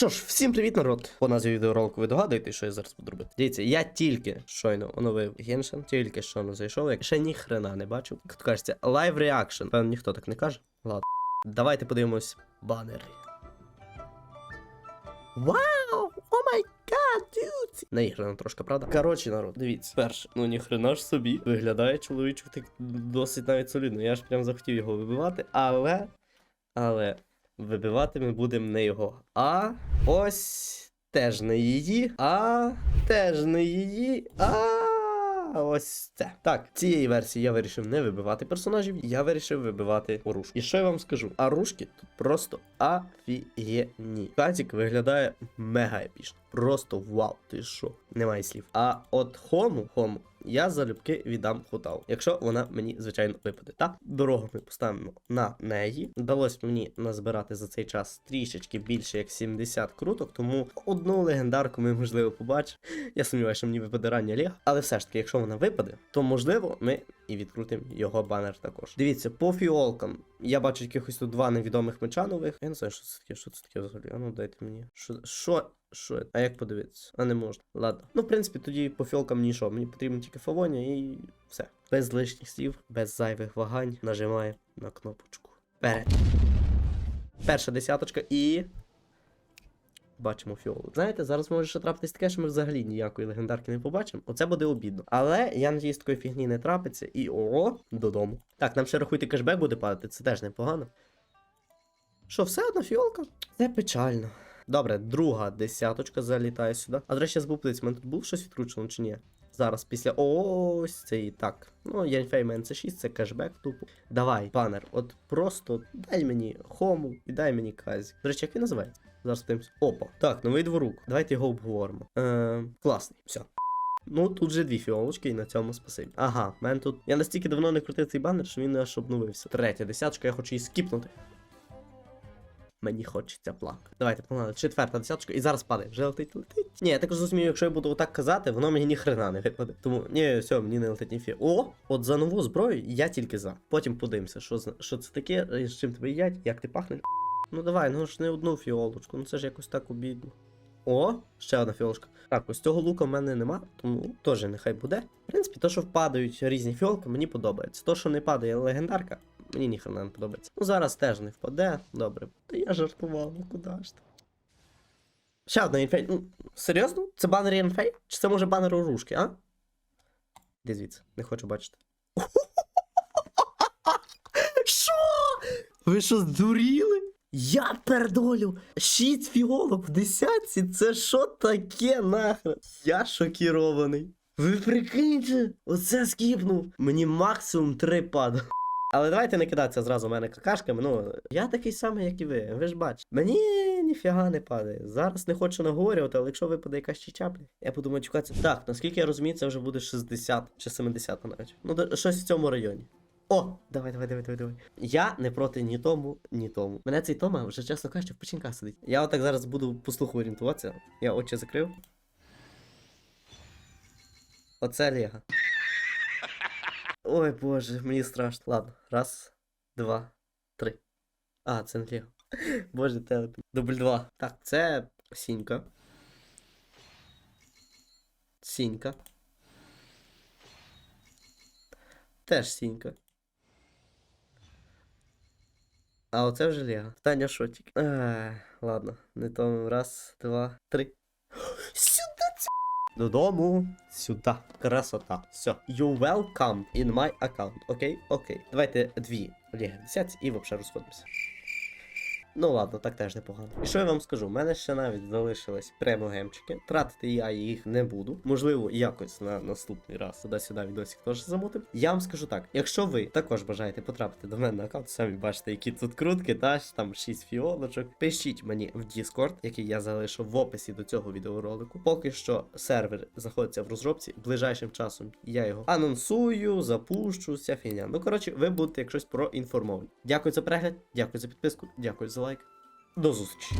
Що ж, всім привіт, народ! По назві відеоролику ви догадуєте, що я зараз буду робити. Дивіться, я тільки щойно оновив Геншин, тільки що не зайшов, як ще ні хрена не бачив. Як то кажеться, live reaction. Певно, ніхто так не каже. Ладно. Давайте подивимось банери. Вау! О май гад, дюці! Наіграно трошки, правда? Коротше, народ, дивіться. Перше, ну ніхрена ж собі. Виглядає чоловічок так досить навіть солідно. Я ж прям захотів його вибивати, але. Але. Вибивати ми будемо не його. А ось теж не її. А теж не її. А ось це. Так, цієї версії я вирішив не вибивати персонажів, я вирішив вибивати оружки. І що я вам скажу? Оружки тут просто офігенні. Казік виглядає мега епічно. Просто вау, ти що? Немає слів. А от хому, хому, я залюбки віддам Хотау, якщо вона мені, звичайно, випаде. Та дорогу ми поставимо на неї. Вдалося мені назбирати за цей час трішечки більше як 70 круток, тому одну легендарку ми, можливо, побачимо. Я сумніваюся, що мені випаде рання ліг. Але все ж таки, якщо вона випаде, то можливо ми і відкрутимо його банер також. Дивіться, по фіолкам. Я бачу якихось тут два невідомих меча нових. Я не знаю, що це таке, що це таке взагалі. А ну дайте мені. Що? Що? Що? А як подивитися? А не можна. Ладно. Ну, в принципі, тоді по фіолкам нічого. Мені потрібно тільки фавоня і все. Без лишніх слів, без зайвих вагань. Нажимаємо на кнопочку. Вперед. Перша десяточка і. Бачимо фіолу. Знаєте, зараз може ще трапитись таке, що ми взагалі ніякої легендарки не побачимо. Оце буде обідно. Але я надіюсь, такої фігні не трапиться. І о, додому. Так, нам ще рахуйте кешбек буде падати, це теж непогано. Що, все одна фіолка? Це печально. Добре, друга десяточка залітає сюди. А до речі, у мене тут було щось відкручено чи ні? Зараз після ось це і так. Ну, Яньфей мен це 6, це кешбек тупо. Давай, банер, от просто дай мені хому і дай мені казі. До речі, як він називається? Зараз подивимось. Опа. Так, новий дворук. Давайте його обговоримо. Е, класний, все. Ну, тут же дві фіолочки, і на цьому спасибі. Ага, в мене тут. Я настільки давно не крутив цей банер, що він аж обновився. Третя десяточка, я хочу її скіпнути. Мені хочеться плакати. Давайте погнали. Четверта десяточка, і зараз падає. Вже летить, летить. Ні, я так розумію, якщо я буду отак казати, воно мені ні хрена не випаде. Тому ні, все, мені не летить ні фі. О, от за нову зброю я тільки за. Потім подивимося, що, що це таке, з чим тебе їдять, як ти пахне. Ну давай, ну ж не одну фіолочку, ну це ж якось так обідно. О, ще одна фіолочка. Так, ось цього лука в мене нема, тому теж нехай буде. В принципі, то, що впадають різні фіолки, мені подобається. То, що не падає легендарка, мені ніхрена не подобається. Ну зараз теж не впаде. Добре. Та я жартував, ну куди ж ти? Ще одна інфей. Ну, серйозно? Це банер інфей? Чи це може банер оружки, а? Де звідси? Не хочу бачити. Що? Ви що здуріли? Я пердолю! Шість фіолок в десятці? Це що таке нахрен? Я шокірований. Ви прикиньте, оце скіпнув. Мені максимум три падало. Але давайте не кидатися зразу в мене какашками. Ну, я такий самий, як і ви. Ви ж бачите. Мені ніфіга не падає. Зараз не хочу наговорювати, але якщо випаде якась чіпля, я буду матюкатися. Так, наскільки я розумію, це вже буде 60 чи 70 навіть. Ну, щось в цьому районі. О, давай, давай, давай, давай, давай. Я не проти ні тому, ні тому. Мене цей Тома вже чесно кажучи, в печінках сидить. Я отак зараз буду по слуху орієнтуватися. Я очі закрив. Оце Лего. Ой боже, мені страшно. Ладно, раз, два, три. А, це не Лего. Боже, телеп. Дубль два. Так, це сінька. Сінька. Теж сінька. А оце вже Лего. Таня шотик. Ех, ладно, не то. Раз, два, три. Додому. Сюди. Красота. Все. You welcome in my account. Окей? Окей. Давайте дві Лего десять і взагалі розходимося. Ну ладно, так теж непогано. І що я вам скажу? У мене ще навіть залишились премогемчики. Тратити я їх не буду. Можливо, якось на наступний раз туди-сюди відосик теж замутим. Я вам скажу так: якщо ви також бажаєте потрапити до мене на аккаунт, самі бачите, які тут крутки, та там 6 фіолочок. Пишіть мені в Discord, який я залишу в описі до цього відеоролику. Поки що сервер знаходиться в розробці. Ближайшим часом я його анонсую, запущу, вся фігня. Ну коротше, ви будете як щось проінформовані. Дякую за перегляд, дякую за підписку, дякую за лайк. До зустрічі.